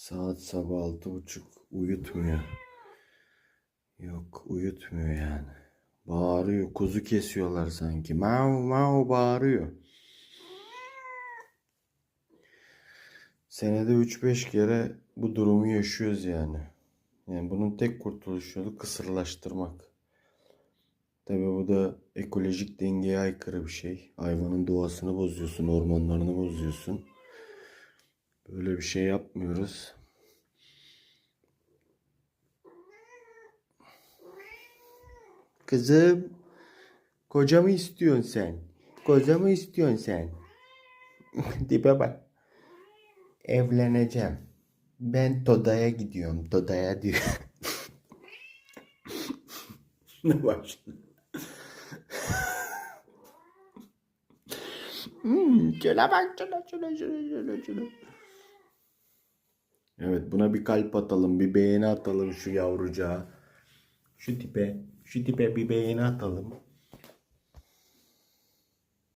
Saat sabah altı buçuk uyutmuyor. Yok uyutmuyor yani. Bağırıyor. Kuzu kesiyorlar sanki. Mau mau bağırıyor. Senede 3-5 kere bu durumu yaşıyoruz yani. Yani bunun tek kurtuluş yolu kısırlaştırmak. Tabii bu da ekolojik dengeye aykırı bir şey. Hayvanın doğasını bozuyorsun, hormonlarını bozuyorsun. Böyle bir şey yapmıyoruz. Kızım, koca mı istiyorsun sen? Koca mı istiyorsun sen? Dibe bak. Evleneceğim. Ben Toda'ya gidiyorum. Toda'ya diyor. ne başladı? Hmm, şuna bak şuna şuna şuna şuna şuna. Evet buna bir kalp atalım, bir beğeni atalım şu yavrucağa. Şu tipe, şu tipe bir beğeni atalım.